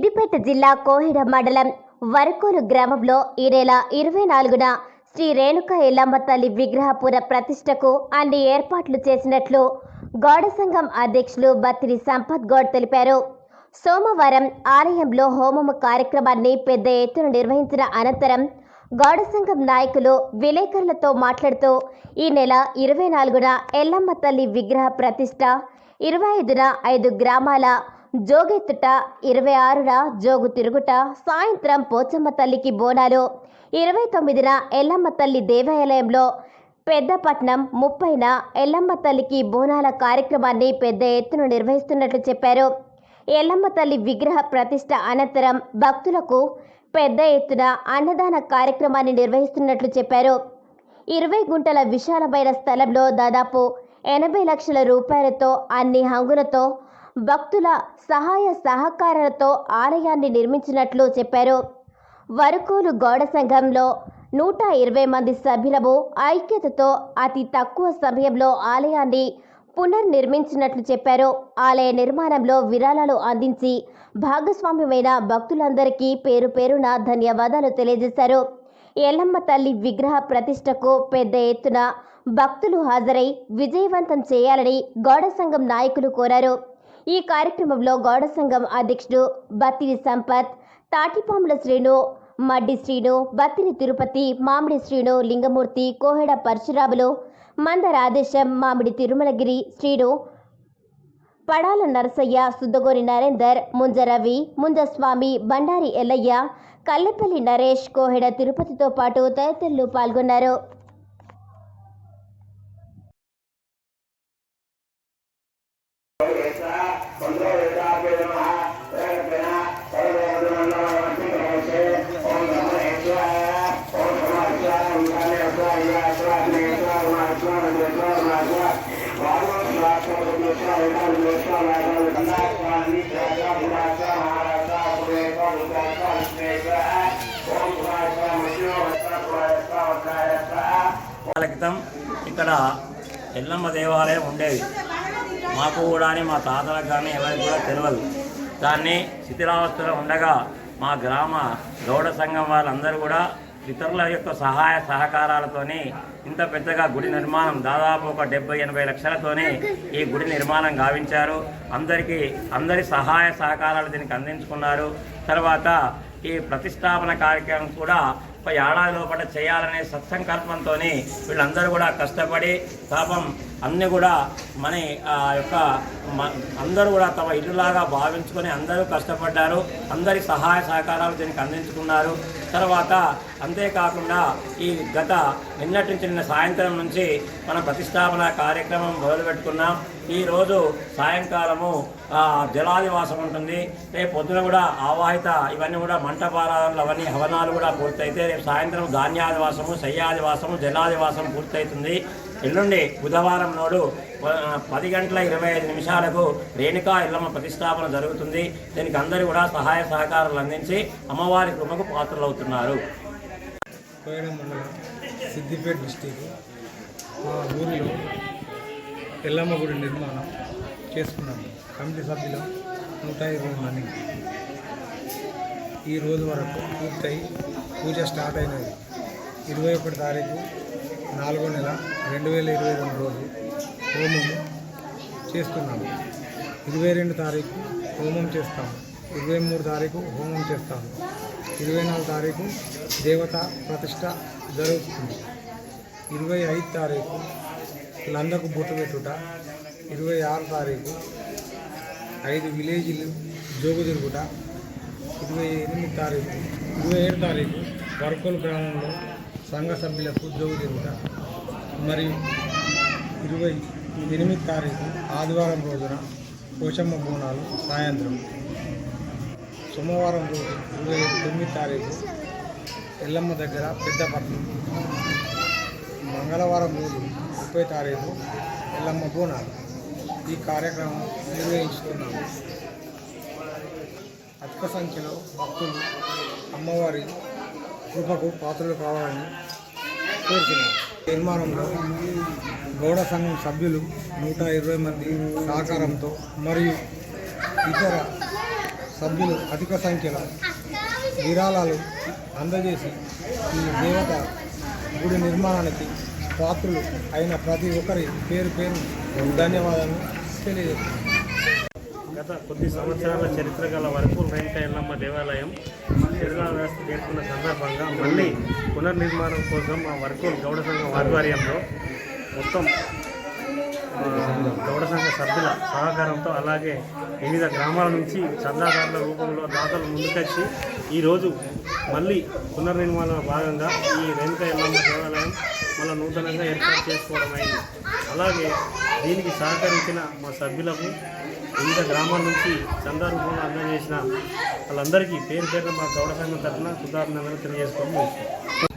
సిద్దిపేట జిల్లా కోహిడ మండలం వరకోలు గ్రామంలో ఈ నెల ఇరవై నాలుగున శ్రీ రేణుక ఎల్లమ్మ తల్లి విగ్రహపుర ప్రతిష్టకు అన్ని ఏర్పాట్లు చేసినట్లు గౌడ సంఘం అధ్యక్షులు బత్తిరి సంపత్ గౌడ్ తెలిపారు. సోమవారం ఆలయంలో హోమము కార్యక్రమాన్ని పెద్ద ఎత్తున నిర్వహించిన అనంతరం గౌడ సంఘం నాయకులు విలేకరులతో మాట్లాడుతూ ఈ నెల ఇరవై నాలుగున ఎల్లమ్మ తల్లి విగ్రహ ప్రతిష్ట ఇరవై ఐదున ఐదు గ్రామాల జోగెత్తుట ఇరవై ఆరున జోగు తిరుగుట సాయంత్రం పోచమ్మ తల్లికి బోనాలు. ఇరవై తొమ్మిదిన ఎల్లమ్మ తల్లి దేవాలయంలో పెద్దపట్నం ముప్పైన ఎల్లమ్మ తల్లికి బోనాల కార్యక్రమాన్ని పెద్ద ఎత్తున నిర్వహిస్తున్నట్లు చెప్పారు. ఎల్లమ్మ తల్లి విగ్రహ ప్రతిష్ట అనంతరం భక్తులకు పెద్ద ఎత్తున అన్నదాన కార్యక్రమాన్ని నిర్వహిస్తున్నట్లు చెప్పారు. ఇరవై గుంటల విశాలమైన స్థలంలో దాదాపు ఎనభై లక్షల రూపాయలతో అన్ని హంగులతో భక్తుల సహాయ సహకారాలతో ఆలయాన్ని నిర్మించినట్లు చెప్పారు. వరకోలు గౌడ సంఘంలో నూట ఇరవై మంది సభ్యులము ఐక్యతతో అతి తక్కువ సమయంలో ఆలయాన్ని పునర్నిర్మించినట్లు చెప్పారు. ఆలయ నిర్మాణంలో విరాళాలు అందించి భాగస్వామ్యమైన భక్తులందరికీ పేరు పేరున ధన్యవాదాలు తెలియజేశారు. ఎల్లమ్మ తల్లి విగ్రహ ప్రతిష్టకు పెద్ద ఎత్తున భక్తులు హాజరై విజయవంతం చేయాలని గౌడ సంఘం నాయకులు కోరారు. ఈ కార్యక్రమంలో గౌడ సంఘం అధ్యక్షుడు బత్తిరి సంపత్ తాటిపాముల శ్రీను మడ్డి శ్రీను బత్తిరి తిరుపతి మామిడి శ్రీను లింగమూర్తి కోహెడ పరశురాములు మంద రాధేశం మామిడి తిరుమలగిరి శ్రీను పడాల నరసయ్య సుద్దగోరి నరేందర్ ముంజ రవి ముంజస్వామి బండారి ఎల్లయ్య కల్లెపల్లి నరేష్ కోహెడ తిరుపతితో పాటు తదితరులు పాల్గొన్నారు. ఇక్కడ ఎల్లమ్మ దేవాలయం ఉండేది. మాకు కూడా అని మా తాతలకు కానీ ఎవరికి కూడా తెలియదు దాన్ని శిథిలావస్థలో ఉండగా మా గ్రామ గౌడ సంఘం వాళ్ళందరూ కూడా ఇతరుల యొక్క సహాయ సహకారాలతోని ఇంత పెద్దగా గుడి నిర్మాణం దాదాపు ఒక డెబ్బై ఎనభై లక్షలతోనే ఈ గుడి నిర్మాణం గావించారు. అందరికీ అందరి సహాయ సహకారాలు దీనికి అందించుకున్నారు. తర్వాత ఈ ప్రతిష్టాపన కార్యక్రమం కూడా ఒక ఏడాది లోపల చేయాలనే సత్సంకల్పంతో వీళ్ళందరూ కూడా కష్టపడి పాపం అన్నీ కూడా మన ఆ యొక్క మ- అందరూ కూడా తమ ఇల్లులాగా భావించుకొని అందరూ కష్టపడ్డారు. అందరి సహాయ సహకారాలు దీనికి అందించుకున్నారు. తర్వాత అంతేకాకుండా ఈ గత నిన్నటి నుంచి నిన్న సాయంత్రం నుంచి మన ప్రతిష్టాపన కార్యక్రమం మొదలుపెట్టుకున్నాం. ఈరోజు సాయంకాలము జలాదివాసం ఉంటుంది. రేపు పొద్దున కూడా ఆవాహిత ఇవన్నీ కూడా మంటపారాలు అవన్నీ హవనాలు కూడా పూర్తయితే రేపు సాయంత్రం ధాన్యాదివాసము శయ్యాదివాసము జలాదివాసం పూర్తవుతుంది ఎల్లుండి బుధవారం నాడు పది గంటల ఇరవై ఐదు నిమిషాలకు రేణుకా ఇల్లమ్మ ప్రతిష్టాపన జరుగుతుంది. దీనికి అందరూ కూడా సహాయ సహకారాలు అందించి అమ్మవారి కృపకు పాత్రలవుతున్నారు. సిద్దిపేట డిస్టిక్ మా ఊరిలో ఎల్లమ్మ గుడి నిర్మాణం చేసుకున్నాము కమిటీ సభ్యులు నూట ఇరవై మంది. ఈ రోజు వరకు పూర్తయి పూజ స్టార్ట్ అయినది. ఇరవై ఒకటి తారీఖు నాలుగో నెల రెండు వేల ఇరవై రెండు రోజు హోమం చేస్తున్నాము. ఇరవై రెండు తారీఖు హోమం చేస్తాము. ఇరవై మూడు తారీఖు హోమం చేస్తాము. ఇరవై నాలుగు తారీఖు దేవత ప్రతిష్ట జరుగుతుంది. ఇరవై ఐదు తారీఖు లందకు బొట్టు పెట్టుట. ఇరవై ఆరు తారీఖు ఐదు విలేజ్లు జోగు తిరుగుట. ఇరవై ఎనిమిది తారీఖు ఇరవై ఏడు తారీఖు వర్కోల్ గ్రామంలో సంఘ సభ్యులకు జోగు తిరుగుట. మరియు ఇరవై ఎనిమిది తారీఖు ఆదివారం రోజున పోషమ్మ బోనాలు సాయంత్రం. సోమవారం రోజు ఇరవై తొమ్మిది తారీఖు ఎల్లమ్మ దగ్గర పెద్దపట్నం. మంగళవారం రోజు ముప్పై తారీఖు ఎల్లమ్మ బోనాలు ఈ కార్యక్రమం నిర్వహిస్తున్నాము. అధిక సంఖ్యలో భక్తులు అమ్మవారి కృపకు పాత్రలు కావాలని కోరుతున్నాం నిర్మాణంలో గౌడ సంఘం సభ్యులు నూట ఇరవై మంది సహకారంతో మరియు ఇతర సభ్యులు అధిక సంఖ్యలో విరాళాలు అందజేసి ఈ దేవత గుడి నిర్మాణానికి పాత్రులు అయిన ప్రతి ఒక్కరి పేరు పేరు ధన్యవాదాలు తెలియజేస్తున్నాను. గత కొద్ది సంవత్సరాల చరిత్ర గల వరకు రేణుక ఎల్లమ్మ దేవాలయం శిథిలా వ్యవస్థ చేరుకున్న సందర్భంగా మళ్ళీ పునర్నిర్మాణం కోసం మా వర్కులు గౌడ సంఘం ఆధ్వర్యంలో మొత్తం గౌడ సంఘ సభ్యుల సహకారంతో అలాగే వివిధ గ్రామాల నుంచి చందాదారుల రూపంలో దాతలు ముందుకొచ్చి ఈరోజు మళ్ళీ పునర్నిర్మాణంలో భాగంగా ఈ రేణుక ఎల్లమ్మ దేవాలయం నూతనంగా ఏర్పాటు చేసుకోవడం అయింది. అలాగే దీనికి సహకరించిన మా సభ్యులకు వివిధ గ్రామాల నుంచి చందా రూపంలో అందజేసిన వాళ్ళందరికీ పేరు పేరున మా గౌడ సంఘం తరఫున కృతజ్ఞతలు తెలియజేసుకోవడం